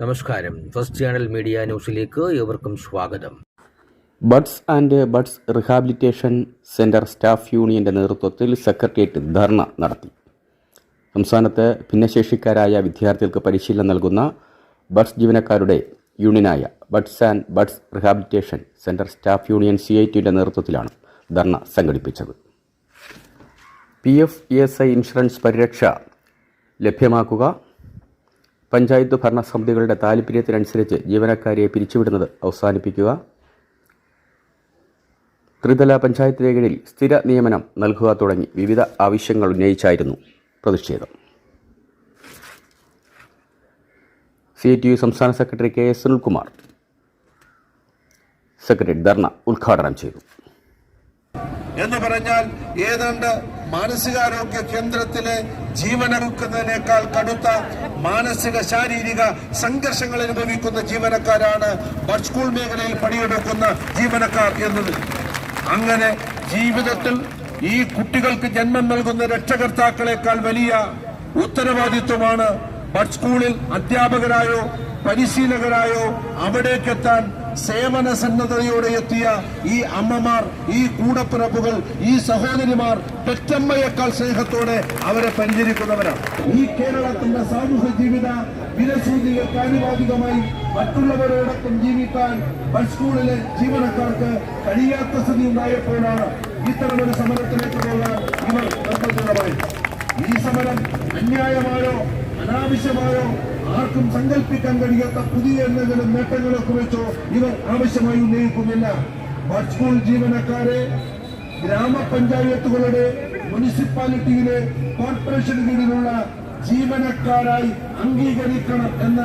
നമസ്കാരം. First channel media ന്യൂസിലേക്ക് ഏവർക്കും സ്വാഗതം. Buds and buds rehabilitation centre staff യൂണിയന്റെ നേതൃത്വത്തിൽ സെക്രട്ടേറിയറ്റ് ധർണ നടത്തി. സംസ്ഥാനത്ത് ഭിന്നശേഷിക്കാരായ വിദ്യാർത്ഥികൾക്ക് പരിശീലനം നൽകുന്ന ബഡ്സ് ജീവനക്കാരുടെ യൂണിയനായ buds and buds rehabilitation centre staff union C I ടിയുടെ നേതൃത്വത്തിലാണ് ധർണ സംഘടിപ്പിച്ചത്. P F E S I insurance പരിരക്ഷ ലഭ്യമാക്കുക പഞ്ചായത്ത് ഭരണസമിതികളുടെ താൽപ്പര്യത്തിനനുസരിച്ച് ജീവനക്കാരെ പിരിച്ചുവിടുന്നത് അവസാനിപ്പിക്കുക. ത്രിതല പഞ്ചായത്ത് കീഴിൽ സ്ഥിര നിയമനം നൽകുക തുടങ്ങി വിവിധ ആവശ്യങ്ങൾ ഉന്നയിച്ചായിരുന്നു പ്രതിഷേധം. സി ടി യു സംസ്ഥാന secretary K S Sunilkumar secretary dharna ഉദ്ഘാടനം ചെയ്തു. എന്ന് പറഞ്ഞാൽ ഏതാണ്ട് മാനസികാരോഗ്യ കേന്ദ്രത്തിലെ ജീവനറുക്കുന്നതിനേക്കാൾ കടുത്ത മാനസിക ശാരീരിക സംഘർഷങ്ങൾ അനുഭവിക്കുന്ന ജീവനക്കാരാണ് സ്കൂൾ മേഖലയിൽ പണിയെടുക്കുന്ന ജീവനക്കാർ എന്നത്. അങ്ങനെ ജീവിതത്തിൽ ഈ കുട്ടികൾക്ക് ജന്മം നൽകുന്ന രക്ഷകർത്താക്കളെക്കാൾ വലിയ ഉത്തരവാദിത്വമാണ് ബഡ് സ്കൂളിൽ അധ്യാപകരായോ പരിശീലകരായോ അവിടേക്കെത്താൻ സേവന സന്നദ്ധതയോടെ എത്തിയ ഈ അമ്മമാർ ഈ കൂടപ്പിറപ്പുകൾ ഈ സഹോദരിമാർ പെറ്റമ്മയേക്കാൾ സ്നേഹത്തോടെ അവരെ പരിചരിക്കുന്നവരാണ് ഈ കേരളത്തിന്റെ സാമൂഹ്യ ജീവിത വിലസൂചികൾക്ക് ആനുപാതികമായി മറ്റുള്ളവരോടൊപ്പം ജീവിക്കാൻ ബസ് സ്കൂളിലെ ജീവനക്കാർക്ക് കഴിയാത്ത സ്ഥിതി ഉണ്ടായപ്പോഴാണ് ഇത്തരമൊരു സമരത്തിലേക്ക് പോകാൻ അനാവശ്യമായോ ആർക്കും സങ്കല്പിക്കാൻ കഴിയാത്ത പുതിയ എന്തെങ്കിലും നേട്ടങ്ങളെ കുറിച്ചോ ഇവർ ആവശ്യമായി ഉന്നയിക്കുന്നില്ല സ്കൂൾ ജീവനക്കാരെ ഗ്രാമപഞ്ചായത്തുകളുടെ മുനിസിപ്പാലിറ്റിയിലെ കോർപ്പറേഷൻ കീഴിലുള്ള ജീവനക്കാരായി അംഗീകരിക്കണം എന്ന.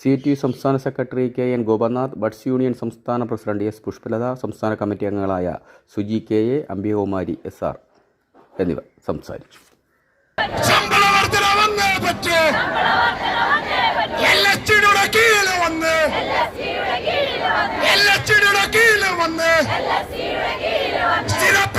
സി ടി സംസ്ഥാന secretary K N Gopanath buds union സംസ്ഥാന പ്രസിഡന്റ് എസ് പുഷ്പലത സംസ്ഥാന കമ്മിറ്റി അംഗങ്ങളായ Suji K A Ambikakumari S R എന്നിവർ സംസാരിച്ചു ശമ്പള വർധന വന്നേ പറ്റൂ എൽ എസ് ടിയുടെ കീഴിൽ വന്ന് എൽ എസ് ടിയുടെ കീഴിൽ വന്ന് സ്ഥിരപ്പെടുത്തുക